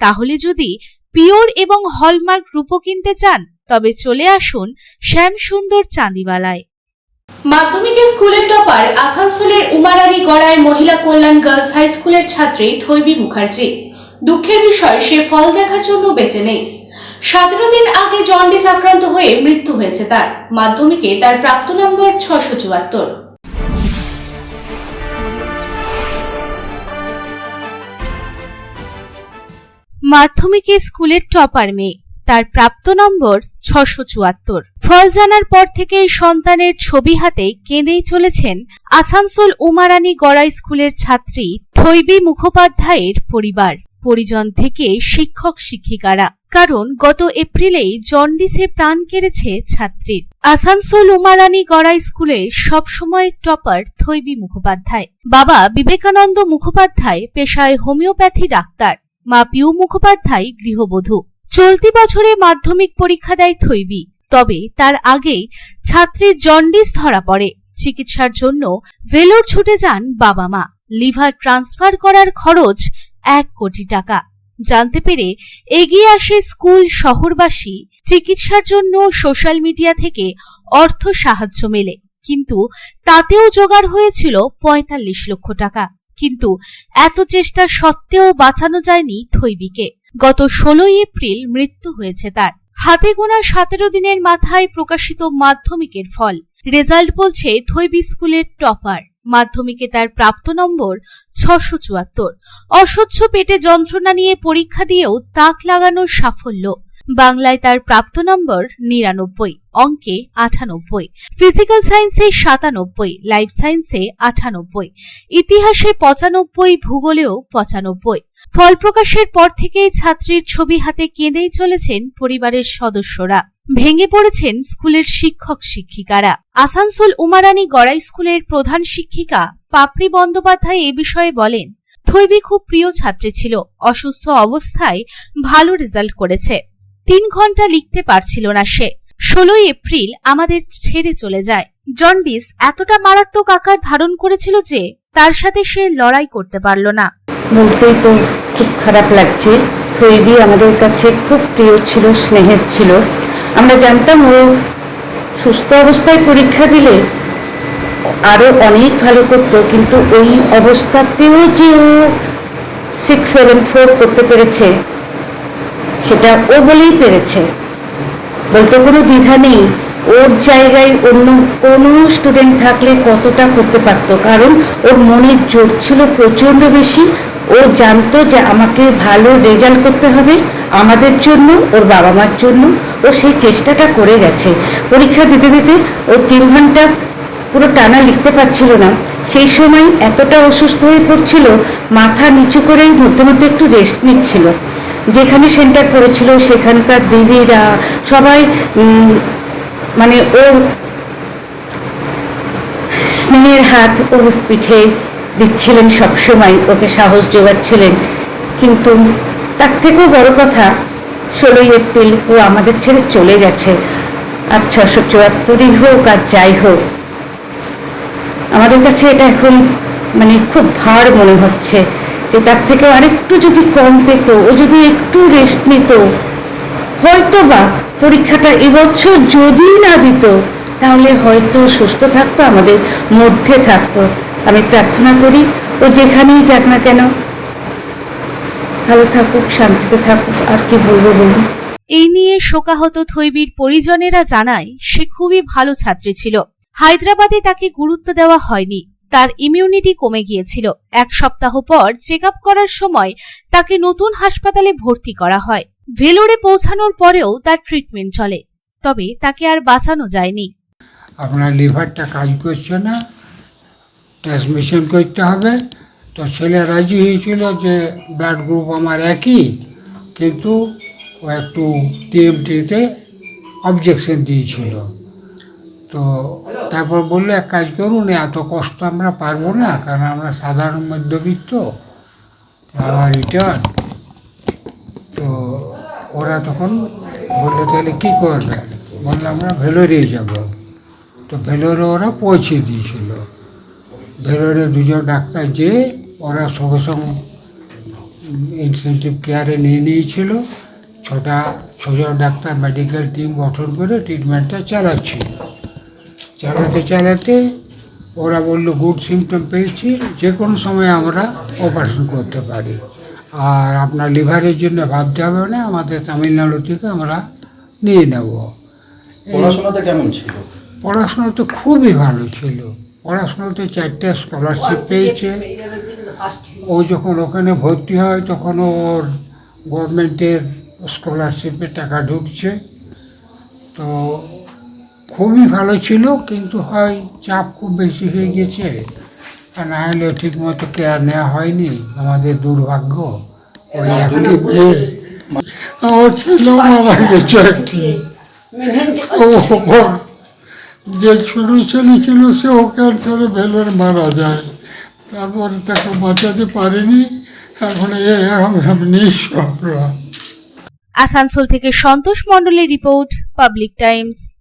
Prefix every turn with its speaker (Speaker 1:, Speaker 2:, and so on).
Speaker 1: তাহলে যদি পিওর এবং হলমার্ক রূপো কিনতে চান, তবে চলে আসুন শ্যাম সুন্দর চাঁদিওয়ালায়।
Speaker 2: মাধ্যমিকে স্কুলের টপার আসানসোলের উমারানী গড়ায় মহিলা কল্যাণ গার্লস হাই স্কুলের ছাত্রী থৈবী মুখার্জি। দুঃখের বিষয়, সে ফল দেখার জন্য বেঁচে নেই। সতেরো দিন আগে জন্ডিস আক্রান্ত হয়ে মৃত্যু হয়েছে তার। মাধ্যমিকে তার প্রাপ্ত নম্বর ছশো চুয়াত্তর।
Speaker 1: মাধ্যমিকে স্কুলের টপার মেয়ে। তার প্রাপ্ত নম্বর ছশো চুয়াত্তর। ফল জানার পর থেকেই সন্তানের ছবি হাতে কেঁদেই চলেছেন আসানসোল উমারানী গড়াই স্কুলের ছাত্রী থৈবী মুখোপাধ্যায়ের পরিবার। পরিজন থেকে শিক্ষক শিক্ষিকারা। কারণ গত এপ্রিলেই জন্ডিসে প্রাণ কেড়েছে ছাত্রীর। আসানসোল উমারানী গড়াই স্কুলের সবসময় টপার থৈবী মুখোপাধ্যায়। বাবা বিবেকানন্দ মুখোপাধ্যায় পেশায় হোমিওপ্যাথি ডাক্তার। মা পিউ মুখোপাধ্যায় গৃহবধূ। চলতি বছরে মাধ্যমিক পরীক্ষা দেয় থৈবী। তবে তার আগেই ছাত্রীর জন্ডিস ধরা পড়ে। চিকিৎসার জন্য ভেলোর ছুটে যান বাবা মা। লিভার ট্রান্সফার করার খরচ এক কোটি টাকা। জানতে পেরে এগিয়ে আসে স্কুল শহরবাসী। চিকিৎসার জন্য সোশ্যাল মিডিয়া থেকে অর্থ সাহায্য মেলে। কিন্তু তাতেও জোগাড় হয়েছিল পঁয়তাল্লিশ লক্ষ টাকা। কিন্তু এত চেষ্টা সত্ত্বেও বাঁচানো যায়নি থৈবিকে। গত ষোলোই এপ্রিল মৃত্যু হয়েছে তার। হাতে গোনা সতেরো দিনের মাথায় প্রকাশিত মাধ্যমিকের ফল। রেজাল্ট বলছে থৈবি স্কুলের টপার। মাধ্যমিকে তার প্রাপ্ত নম্বর ছশো চুয়াত্তর। অস্বচ্ছ পেটে যন্ত্রণা নিয়ে পরীক্ষা দিয়েও তাক লাগানোর সাফল্য। বাংলায় তার প্রাপ্ত নম্বর নিরানব্বই, অঙ্কে আটানব্বই, ফিজিক্যাল সায়েন্সে সাতানব্বই, লাইফ সায়েন্সে আটানব্বই, ইতিহাসে পঁচানব্বই, ভূগোলেও পঁচানব্বই। ফল প্রকাশের পর থেকেই ছাত্রীর ছবি হাতে কেঁদেই চলেছেন পরিবারের সদস্যরা। ভেঙে পড়েছেন স্কুলের শিক্ষক শিক্ষিকারা। আসানসোল উমারানী গড়াই স্কুলের প্রধান শিক্ষিকা পাপড়ি বন্দ্যোপাধ্যায় এ বিষয়ে বলেন থৈবি খুব প্রিয় ছাত্রী ছিল, অসুস্থ অবস্থায় ভালো রেজাল্ট করেছে। তিন ঘণ্টা লিখতে পারছিল না সে। ষোলোই এপ্রিল আমাদের ছেড়ে চলে যায়। জন্ডিস এতটা মারাত্মক আকার ধারণ করেছিল যে তার সাথে সে লড়াই করতে পারল না।
Speaker 3: বলতেই তো খুব খারাপ লাগছে। থৈবি আমাদের কাছে খুব প্রিয় ছিল, স্নেহের ছিল। আমরা জানতাম ও সুস্থ অবস্থায় পরীক্ষা দিলে আরও অনেক ভালো করতো, কিন্তু ওই অবস্থাতেও যে ও সিক্স সেভেন ফোর করতে পেরেছে। সেটা ও বলেই পেরেছে। বলতে কোনো দ্বিধা নেই। ওর জায়গায় অন্য কোনো স্টুডেন্ট থাকলে কতটা করতে পারতো? কারণ ওর মনের জোর ছিল প্রচণ্ড বেশি। ও জানতো যে আমাকে ভালো রেজাল্ট করতে হবে আমাদের জন্য, ওর বাবা মার জন্য। ও সেই চেষ্টাটা করে গেছে। পরীক্ষা দিতে দিতে ও তিন ঘণ্টা পুরো টানা লিখতে পারছিল না। সেই সময় এতটা অসুস্থ হয়ে পড়ছিল, মাথা নিচু করেই মধ্যে মধ্যে একটু রেস্ট নিচ্ছিল। যেখানে সেন্টার পড়েছিল, সেখানকার দিদিরা সবাই মানে ওর স্নেহের হাত ওর পিঠে দিচ্ছিলেন সবসময়, ওকে সাহস যোগাচ্ছিলেন। কিন্তু তার থেকেও বড় কথা, ষোলোই এপ্রিল ও আমাদের ছেড়ে চলে গেছে। আর ছশো চুয়াত্তরই হোক আর যাই হোক, আমাদের কাছে এটা এখন মানে খুব ভার মনে হচ্ছে। যে তার থেকে আরেকটু যদি কম পেত ও যদি একটু রেস্ট নিত হয়তো বা পরীক্ষাটা এবছর যদি না দিত, তাহলে হয়তো সুস্থ থাকতো, আমাদের মধ্যে থাকতো। আমি প্রার্থনা করি, ও যেখানেই যাক না কেন, ভালো থাকুক, শান্তিতে থাকুক, আর কি বলব বলুন।
Speaker 1: এই নিয়ে শোকাহত থৈবির পরিজনেরা জানায়, সে খুবই ভালো ছাত্রী ছিল। হায়দ্রাবাদে তাকে গুরুত্ব দেওয়া হয়নি। তার ইমিউনিটি কমে গিয়েছিল। এক সপ্তাহ পর চেক করার সময় তাকে নতুন হাসপাতালে ভর্তি করা হয়। ভেলোরে পৌঁছানোর পরেও তার ট্রিটমেন্ট চলে, তবে তাকে আর বাঁচানো যায়নি।
Speaker 4: আপনার লিভারটা কাজ করছে না ট্রান্সমিশন করতে হবে। তো ছেলে রাজি হয়েছিল যে ব্লাড গ্রুপ আমার একই, কিন্তু ও একটু টিএমটিতে অবজেকশন দিয়েছিল। তো তারপর বলল, এক কাজ করুন এত কষ্ট আমরা পারব না, কারণ আমরা সাধারণ মধ্যবিত্ত, আমার রিটার্ন তো ওরা তখন বলল, তাহলে কী করবে? বলল, আমরা ভেলোরে যাব। তো ভেলোরে ওরা পৌঁছে দিয়েছিল। ভেলোরে দুজন ডাক্তার যে, ওরা সঙ্গে সঙ্গে ইনসেন্টিভ কেয়ারে নিয়ে নিয়েছিল। ছটা, ছজন ডাক্তার মেডিকেল টিম গঠন করে ট্রিটমেন্টটা চালাচ্ছিল। চালাতে চালাতে ওরা বলল গুড সিমটম পেয়েছি যে কোনো সময় আমরা অপারেশন করতে পারি। আর আপনার লিভারের জন্য ভাবতে হবে না আমাদের তামিলনাড়ু থেকে আমরা নিয়ে নেব।
Speaker 5: পড়াশোনাতে কেমন ছিল?
Speaker 4: পড়াশোনা তো খুবই ভালো ছিল। পড়াশোনাতে চারটে স্কলারশিপ পেয়েছে। ও যখন ওখানে ভর্তি হয় তখন ওর গভর্নমেন্টের স্কলারশিপের টাকা ঢুকছে। তো খুবই ভালো ছিল কিন্তু হয় চাপ খুব বেশি হয়ে গেছে। আর না হলে ঠিক মতো কেয়ার নেওয়া হয়নি আমাদের দুর্ভাগ্য। ওই একটি মেয়ে আমার ছিল মারা গেছে একটি। ও যে ছোট ছেলে ছিল সেও ক্যান্সারে ভেলোর মারা যায়। তারপরে তাকে বাঁচাতে পারিনি এখন এ নিঃস্ব
Speaker 1: আসানসোল থেকে সন্তোষ মণ্ডলের রিপোর্ট পাবলিক টাইমস।